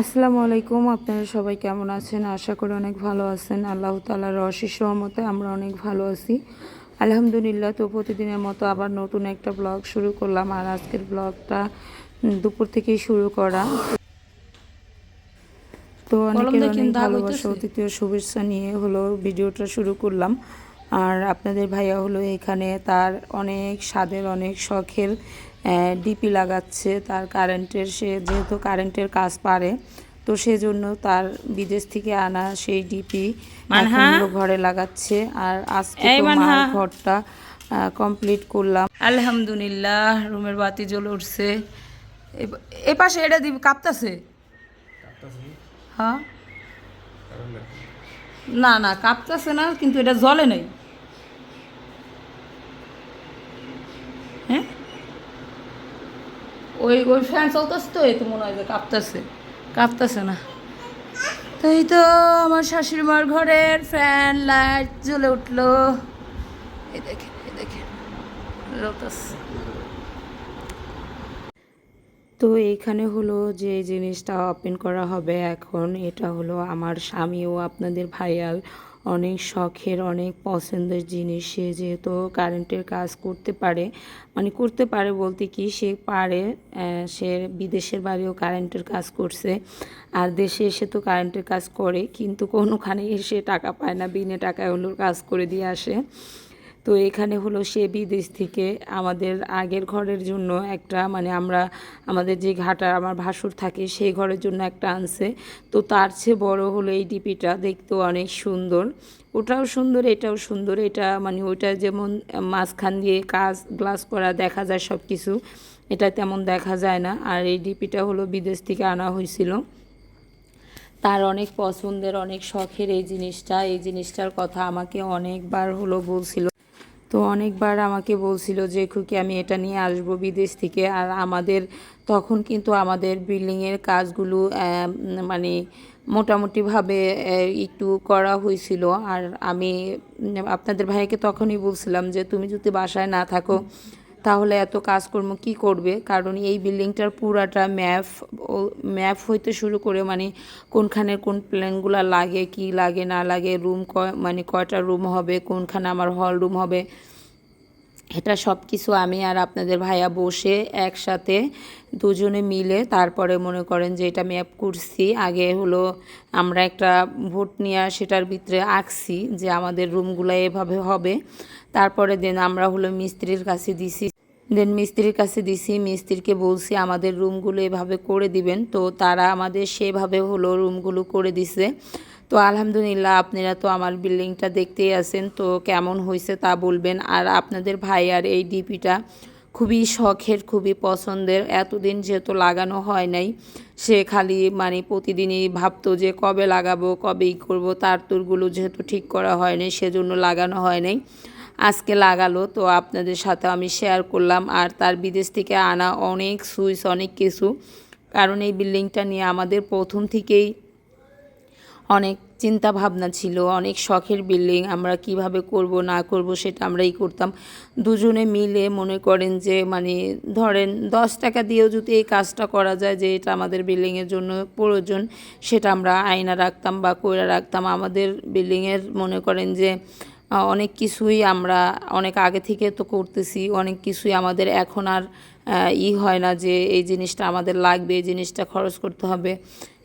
আসসালামু আলাইকুম আপনারা সবাই কেমন আছেন? আশা করি অনেক ভালো আছেন। আল্লাহ তালার অশেষ রহমতে আমরা অনেক ভালো আছি। আলহামদুলিল্লাহ তো প্রতিদিনের মতো আবার নতুন একটা ব্লগ শুরু করলাম। আর আজকের ব্লগটা দুপুর থেকেই শুরু করা। তো অনেকের অনেক ভালোবাসা হইতেছে। শুভেচ্ছা নিয়ে হলো ভিডিওটা শুরু করলাম। আর আপনাদের ভাইয়া হলো এখানে তার অনেক স্বাদের অনেক শখের ডিপি লাগাচ্ছে তার কারেন্টের সে যেহেতু কারেন্টের কাজ পারে তো সেজন্য তার বিদেশ থেকে আনা সেই ডিপি ঘরে লাগাচ্ছে। আর আজকে? মার ঘরটা কমপ্লিট করলাম। আলহামদুলিল্লাহ রুমের বাতি জ্বলে উঠছে। এ- এ পাশে এটা দিবি কাঁপতাছে? হ্যাঁ? না না কাঁপতাছে না কিন্তু এটা জ্বলে নাই। হ্যাঁ? ওই ওই ফ্যান চলতেছে তো, এই তো মনে হয় যে কাঁপতেছে। কাঁপতাছে না। তো এই তো আমার শাশুড়ি মার ঘরের ফ্যান, লাইট জ্বলে উঠল। এই দেখেন এই দেখেন, জ্বলতেছে। তো এইখানে হলো যে জিনিসটা ওপেন করা হবে এখন, এটা হলো আমার স্বামী ও আপনাদের ভাইয়াল অনেক শখের, অনেক পছন্দের জিনিস। সে যেহেতু কারেন্টের কাজ করতে পারে মানে করতে পারে বলতে কি, সে পারে সে বিদেশের বাড়িও কারেন্টের কাজ করছে। আর দেশে এসে তো কারেন্টের কাজ করে, কিন্তু কোনোখানে এসে টাকা পায় না, বিনে টাকায় হলো কাজ করে দিয়ে আসে। তো এখানে হলো সে বিদেশ থেকে আমাদের আগের ঘরের জন্য একটা মানে আমরা, আমাদের যে ঘাটা আমার ভাসুর থাকে সেই ঘরের জন্য একটা আনছে। তো তার চেয়ে বড় হলো এই ডিপিটা, দেখতেও অনেক সুন্দর। ওটাও সুন্দর, এটাও সুন্দর, এটা মানে ওইটা যেমন মাঝখান দিয়ে কাজ, গ্লাস করা দেখা যায় সব কিছু এটা তেমন দেখা যায় না। আর এই ডিপিটা হলো বিদেশ থেকে আনা হয়েছিল। তার অনেক পছন্দের, অনেক শখের এই জিনিসটা, এই জিনিসটার কথা আমাকে অনেকবার হলো বলছিল। তো অনেকবার আমাকে বলছিল যে, খুকি, আমি এটা নিয়ে আসব বিদেশ থেকে। আর আমাদের তখন কিন্তু আমাদের বিল্ডিংয়ের কাজগুলো মানে মোটামুটিভাবে একটু করা হয়েছিল। আর আমি, আপনাদের ভাইকে তখনই বলছিলাম যে, তুমি যদি বাসায় না থাকো তাহলে এত কাজকর্ম কি করবে? কারণ এই বিল্ডিংটার পুরাটা ম্যাপ, ও ম্যাপ হইতে শুরু করে মানে কোনখানে কোন প্ল্যানগুলো লাগে, কি লাগে, না লাগে, রুম ক মানে কয়টা রুম হবে, কোনখানে আমার হল রুম হবে এটা সব কিছু আমি আর আপনাদের ভাইয়া বসে একসাথে দুজনে মিলে তারপরে মনে করেন যে এটা ম্যাপ করছি। আগে হলো আমরা একটা ভোট নিয়ে সেটার ভিতরে আঁকছি যে আমাদের রুমগুলো এভাবে হবে। তারপরে দেন আমরা হলো মিস্ত্রির কাছে দিছি। দেন মিস্ত্রির কাছে দিছি, মিস্ত্রিকে বলছি আমাদের রুমগুলো এভাবে করে দিবেন। তো তারা আমাদের সেভাবে হলো রুমগুলো করে দিছে। তো আলহামদুলিল্লাহ আপনারা তো আমার বিল্ডিংটা দেখতেই আছেন, তো কেমন হয়েছে তা বলবেন। আর আপনাদের ভাই আর এই ডিপিটা খুবই শখের, খুবই পছন্দের। এতদিন যেহেতু লাগানো হয় নাই, সে খালি মানে প্রতিদিনই ভাবতো যে কবে লাগাবো কবে ই করব। তার তুরগুলো যেহেতু ঠিক করা হয়নি সেজন্য লাগানো হয় নাই। আজকে লাগালো, তো আপনাদের সাথে আমি শেয়ার করলাম। আর তার বিদেশ থেকে আনা অনেক সুইচ, অনেক কিছু। কারণ এই বিল্ডিংটা নিয়ে আমাদের প্রথম থেকেই অনেক চিন্তা ভাবনা ছিল, অনেক শখের বিল্ডিং আমরা কীভাবে করব, না করব সেটা আমরাই করতাম। দুজনে মিলে মনে করেন যে মানে ধরেন দশ টাকা দিয়েও যদি এই কাজটা করা যায় যে, এটা আমাদের বিল্ডিংয়ের জন্য প্রয়োজন, সেটা আমরা আয়না রাখতাম বা কইরা রাখতাম। আমাদের বিল্ডিংয়ের মনে করেন যে অনেক কিছুই আমরা, অনেক আগে থেকে তো করতেছি, অনেক কিছুই আমাদের এখন আর ই হয় না যে, এই জিনিসটা আমাদের লাগবে, এই জিনিসটা খরচ করতে হবে।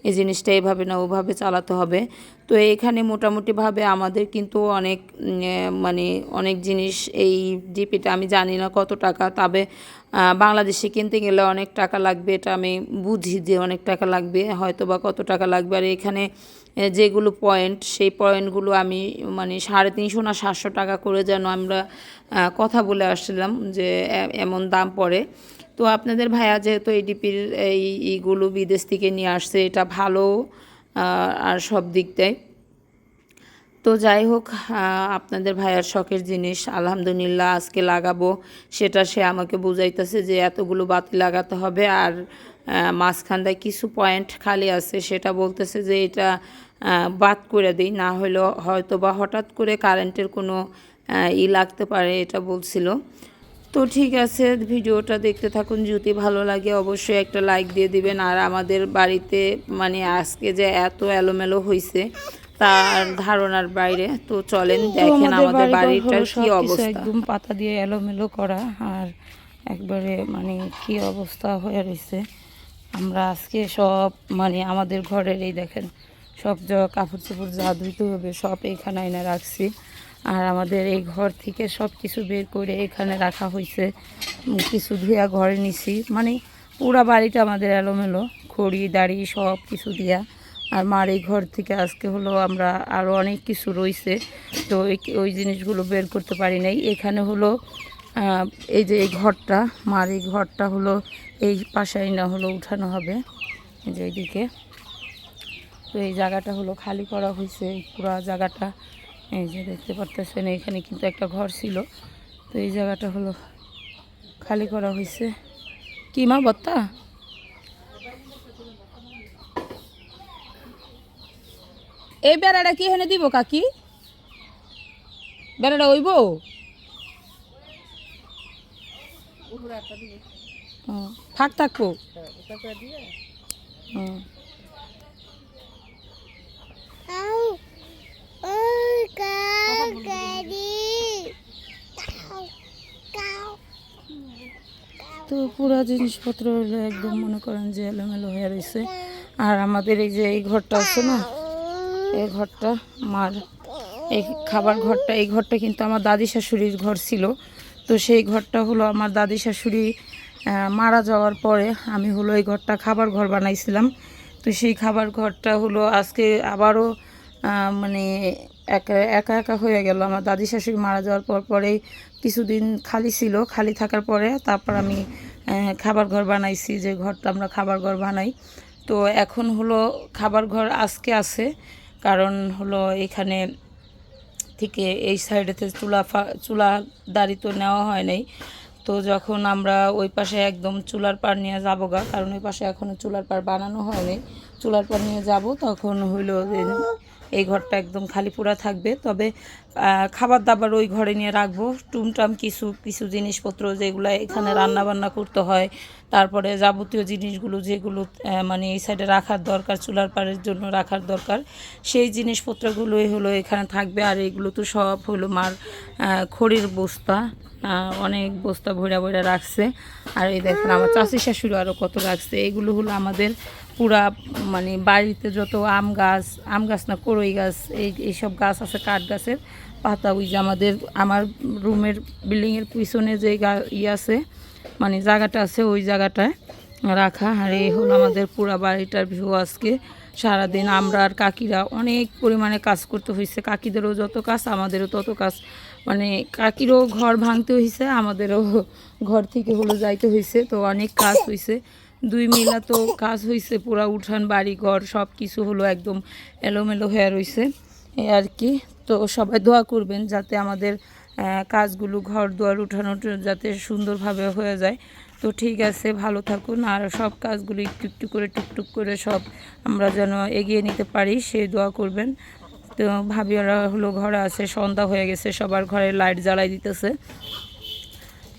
এই জিনিসটা এভাবে না, ওভাবে চালাতে হবে। তো এখানে মোটামুটিভাবে আমাদের কিন্তু অনেক মানে অনেক জিনিস এই জিপিটা আমি জানি না কত টাকা, তবে বাংলাদেশে কিনতে গেলে অনেক টাকা লাগবে, এটা আমি বুঝি যে অনেক টাকা লাগবে হয়তো বা কত টাকা লাগবে। আর এখানে যেগুলো পয়েন্ট, সেই পয়েন্টগুলো আমি মানে সাড়ে তিনশো না সাতশো টাকা করে যেন আমরা কথা বলে আসছিলাম যে এমন দাম পড়ে। তো আপনাদের ভাইয়া যেহেতু এডিপির এই ইগুলো বিদেশ থেকে নিয়ে আসছে, এটা ভালো আর সব দিক দেয়। তো যাই হোক আপনাদের ভাইয়ার শখের জিনিস, আলহামদুলিল্লাহ আজকে লাগাবো। সেটা সে আমাকে বুঝাইতেছে যে এতগুলো বাতি লাগাতে হবে আর মাঝখানটায় কিছু পয়েন্ট খালি আছে, সেটা বলতেছে যে এটা বাদ করে দিই, না হলেও হয়তো বা হঠাৎ করে কারেন্টের কোনো ই লাগতে পারে, এটা বলছিল। তো ঠিক আছে ভিডিওটা দেখতে থাকুন। যদি ভালো লাগে অবশ্যই একটা লাইক দিয়ে দিবেন। আর আমাদের বাড়িতে মানে আজকে যে এত এলোমেলো হয়েছে তার ধারণার বাইরে। তো চলেন দেখেন আমাদের বাড়িটার কি অবস্থা। একদম পাতা দিয়ে এলোমেলো করা আর একবারে মানে কি অবস্থা হয়ে রয়েছে আমরা আজকে সব মানে আমাদের ঘরের এই দেখেন সব যা কাপড় চোপড় যা ধুইতে হবে সব এইখানে এনে রাখছি। আর আমাদের এই ঘর থেকে সব কিছু বের করে এখানে রাখা হয়েছে। কিছু ধুয়া ঘরে নিছি। মানে পুরা বাড়িটা আমাদের এলোমেলো। খড়ি, দাড়ি সব কিছু দিয়া। আর মার এই ঘর থেকে আজকে হলো আমরা আরও অনেক কিছু রয়েছে তো ওই জিনিসগুলো বের করতে পারি নাই। এখানে হলো এই যে এই ঘরটা, মার এই ঘরটা হলো, এই পাশাই না হলো উঠানো হবে। এই যে এইদিকে। তো এই জায়গাটা হলো খালি করা হয়েছে পুরো জায়গাটা। এই যে দেখতে পারতেছেন এখানে কিন্তু একটা ঘর ছিল। তো এই জায়গাটা হলো খালি করা হয়েছে। কি মা বত্তা? এই বেড়াটা কি এখানে দিব কাকি? বেড়াটা ওইব হুম, ফাঁক থাকব। হুম। তো পুরো জিনিসপত্র একদম মনে করেন যে এলোমেলো হয়ে রয়েছে আর আমাদের এই যে এই ঘরটা আছে না, এই ঘরটা, মার এই খাবার ঘরটা, এই ঘরটা কিন্তু আমার দাদি শাশুড়ির ঘর ছিল। তো সেই ঘরটা হলো আমার দাদি শাশুড়ি মারা যাওয়ার পরে আমি হলো এই ঘরটা খাবার ঘর বানাইছিলাম। তো সেই খাবার ঘরটা হলো আজকে আবারও মানে একা একা একা হয়ে গেল। আমার দাদি শাশুড়ি মারা যাওয়ার পর পরেই কিছুদিন খালি ছিল। খালি থাকার পরে তারপর আমি খাবার ঘর বানাইছি, যে ঘরটা আমরা খাবার ঘর বানাই। তো এখন হলো খাবার ঘর আজকে আছে। কারণ হলো এখানে থেকে এই সাইডেতে চুলা ফা- চুলা দাড়ি তো নেওয়া হয় নাই। তো যখন আমরা ওই পাশে একদম চুলার পার নিয়ে যাব গা, কারণ ওই পাশে এখনও চুলার পার বানানো হয়নি চুলার পার নিয়ে যাব, তখন হইল এই ঘরটা একদম খালি পুরা থাকবে। তবে খাবার দাবার ওই ঘরে নিয়ে রাখব। টুমটাম কিছু কিছু জিনিসপত্র যেগুলো এখানে রান্না বান্না করতে হয়। তারপরে যাবতীয় জিনিসগুলো যেগুলো মানে এই সাইডে রাখার দরকার, চুলার পাড়ের জন্য রাখার দরকার, সেই জিনিসপত্রগুলোই হলো এখানে থাকবে। আর এগুলো তো সব হলো মার খড়ির বস্তা অনেক বস্তা ভরা ভরা রাখছে। আর এই দেখেন, আমার চাষি শাশুড়ি আরও কত রাখছে। এগুলো হলো আমাদের পুরা মানে বাড়িতে যত আম গাছ আম গাছ না করই গাছ, এই, এইসব গাছ আছে, কাঠ গাছের পাতা, ওই যে আমাদের, আমার রুমের বিল্ডিংয়ের পিছনে যে ইয়ে আছে মানে জায়গাটা আছে, ওই জায়গাটায় রাখা। আর এই হলো আমাদের পুরা বাড়িটার ভিউ আজকে। সারাদিন আমরা আর কাকিরা অনেক পরিমাণে কাজ করতে হয়েছে কাকিদেরও যত কাজ, আমাদেরও তত কাজ। মানে কাকিরও ঘর ভাঙতে হয়েছে আমাদেরও ঘর থেকে হলো যাইতে হয়েছে তো অনেক কাজ হয়েছে দুই মিলা তো কাজ হয়েছে পুরা উঠান বাড়ি ঘর সব কিছু হলো একদম এলোমেলো হয়ে রয়েছে এই আর কি। তো সবাই দোয়া করবেন যাতে আমাদের কাজগুলো ঘর দুয়ার উঠানো যাতে সুন্দরভাবে হয়ে যায়। তো ঠিক আছে, ভালো থাকুন আর সব কাজগুলো একটু একটু করে, টুকটুক করে সব আমরা যেন এগিয়ে নিতে পারি, সে দোয়া করবেন। তো ভাবি ওরা হলো ঘরে আছে, সন্ধ্যা হয়ে গেছে, সবার ঘরে লাইট জ্বালাই দিতেছে।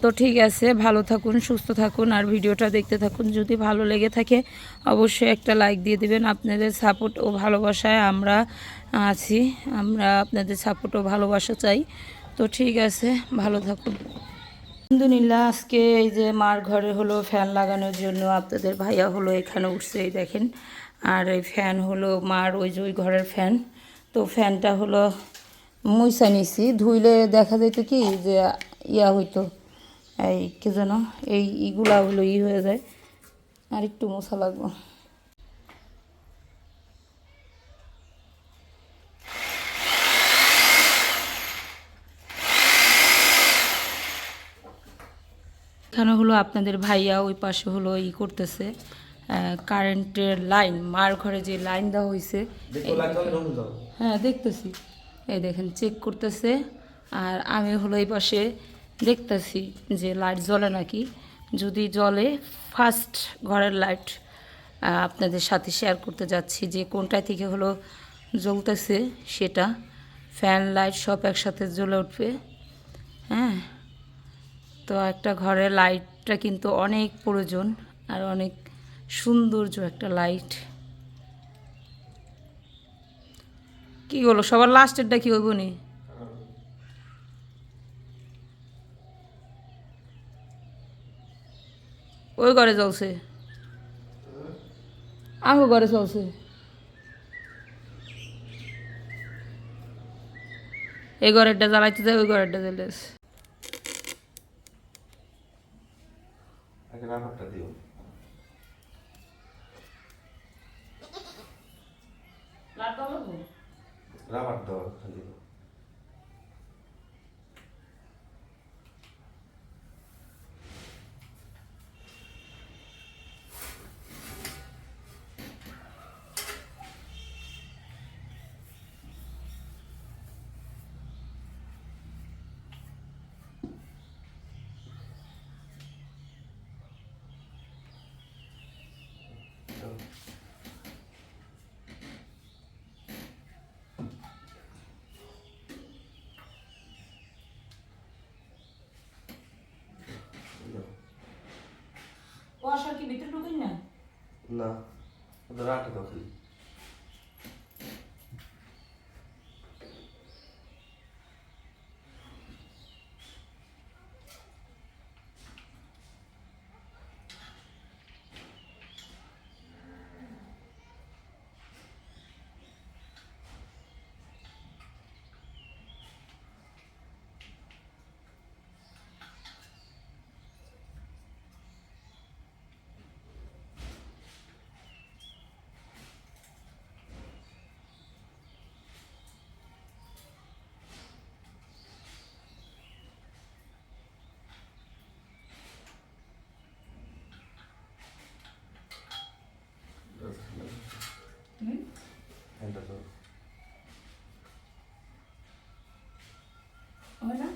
তো ঠিক আছে, ভালো থাকুন, সুস্থ থাকুন আর ভিডিওটা দেখতে থাকুন। যদি ভালো লেগে থাকে, অবশ্যই একটা লাইক দিয়ে দিবেন। আপনাদের সাপোর্ট ও ভালোবাসায় আমরা আছি, আমরা আপনাদের সাপোর্ট ও ভালোবাসা চাই। তো ঠিক আছে, ভালো থাকুন। আলহামদুলিল্লাহ, আজকে এই যে মার ঘরে হলো ফ্যান লাগানোর জন্য আপনাদের ভাইয়া হলো এখানে উঠছে, এই দেখেন। আর এই ফ্যান হলো মার, ওই যে ওই ঘরের ফ্যান তো ফ্যানটা হলো মুইসা নিছি। ধুইলে দেখা যেত কি যে ইয়া হইতো। এই কে যেন এই ইগুলা হলো ই হয়ে যায়। আর একটু মশা লাগবো। এখানে হলো আপনাদের ভাইয়া ওই পাশে হলো ই করতেছে কারেন্টের লাইন মার ঘরে যে লাইন দেওয়া হয়েছে হ্যাঁ দেখতেছি। এই দেখেন চেক করতেছে। আর আমি হলো এই পাশে দেখতেছি যে লাইট জ্বলে নাকি। যদি জ্বলে ফার্স্ট ঘরের লাইট আপনাদের সাথে শেয়ার করতে যাচ্ছি যে কোনটা থেকে হলো জ্বলতেছে সেটা। ফ্যান লাইট সব একসাথে জ্বলে উঠবে। হ্যাঁ? তো একটা ঘরে লাইটটা কিন্তু অনেক প্রয়োজন আর অনেক সৌন্দর্য একটা লাইট কি হলো? সবার লাস্টেরটা কি হইব নি? ওই ঘরে চলছে। আহ ঘরে চলছে। এই ঘরেরটা জ্বালাইতে যায় ওই ঘরেরটা জ্বলে কি ভিতরে ঢুকেন না? না ওদের দাও খালি ফ্যানটা দাও হয় না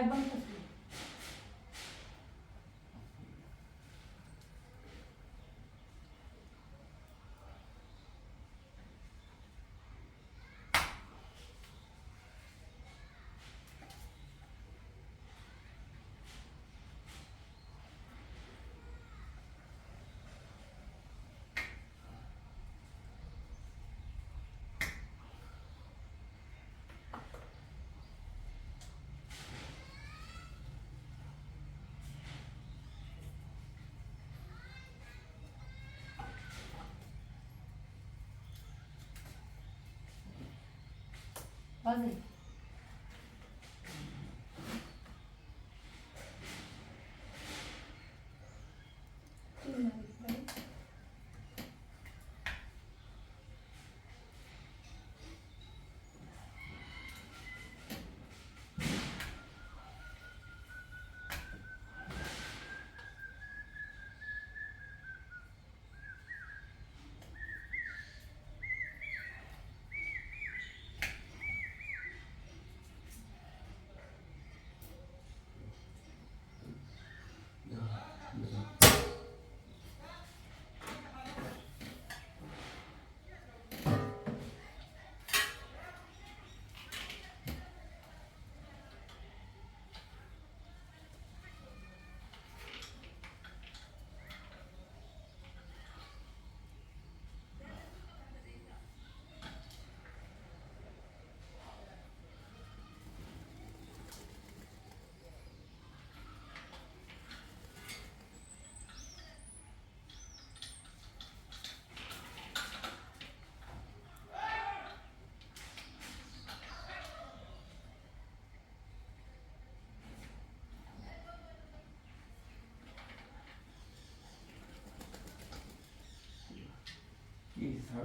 একদম বাজে 맞아요.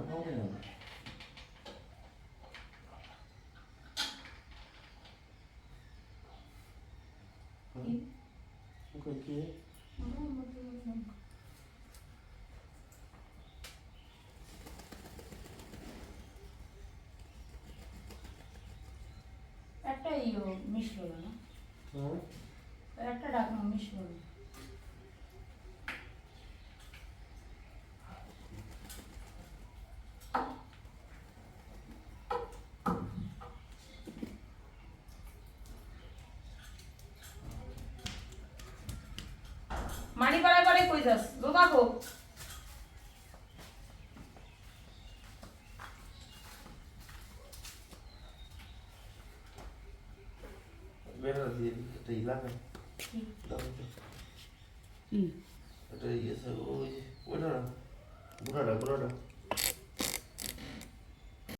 program. Какие? একটা ইয়ে মিশ হলো না একটা ডাকনা মিশ হলো না Judas, Lulago. Meron din.